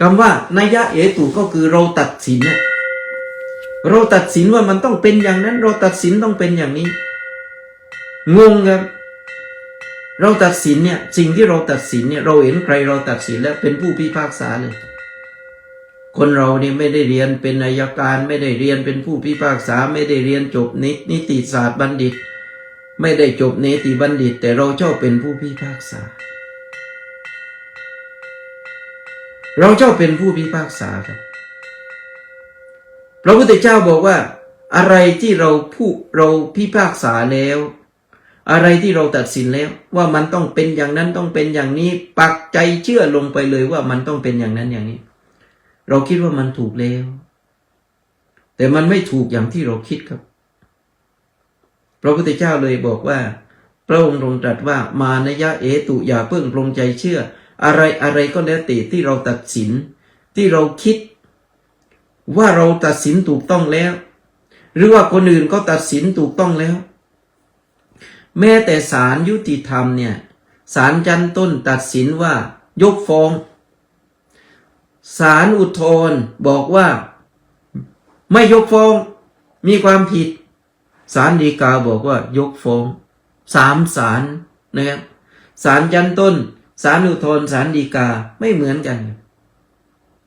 คำว่านัยยะเอตุก็คือเราตัดสินน่ะเราตัดสินว่ามันต้องเป็นอย่างนั้น เราตัดสินต้องเป็นอย่างนี้ งงครับ เราตัดสินเนี่ยสิ่งที่เราตัดสินเนี่ยเราเห็นใครเราตัดสินแล้วเป็นผู้พิพากษาเลยคนเราเนี่ยไม่ได้เรียนเป็นนายการไม่ได้เรียนเป็นผู้พิพากษาไม่ได้เรียนจบนินิติศาสตร์บัณฑิต ไม่ได้จบเนติบัณฑิต แต่เราชอบเป็นผู้พิพากษา เราชอบเป็นผู้พิพากษาครับ พระพุทธเจ้าบอกว่า อะไรที่เราผู้เราพิพากษาแล้ว อะไรที่เราตัดสินแล้ว ว่ามันต้องเป็นอย่างนั้นต้องเป็นอย่างนี้ ปักใจเชื่อลงไปเลยว่ามันต้องเป็นอย่างนั้นอย่างนี้ เราคิดว่ามันถูกแล้ว แต่มันไม่ถูกอย่างที่เราคิดครับ พระพุทธเจ้าเลยบอกว่า พระองค์ทรงตรัสว่า มานยะเอตุอย่าเพิ่งปรงใจเชื่อ อะไรอะไรก็แล้วแต่ที่เราตัดสิน ที่เราคิด ว่าเราตัดสินถูกต้องแล้ว หรือว่าคนอื่นก็ตัดสินถูกต้องแล้ว แม้แต่ศาลยุติธรรมเนี่ยศาลจันต้นตัดสินว่ายกฟ้องศาลอุทธรบอกว่า ไม่ยกฟ้อง มีความผิดศาลฎีกาบอกว่ายกฟ้องสามศาลนะครับศาลจันต้น สารอุทธรณ์ศารดีกาไม่เหมือนกัน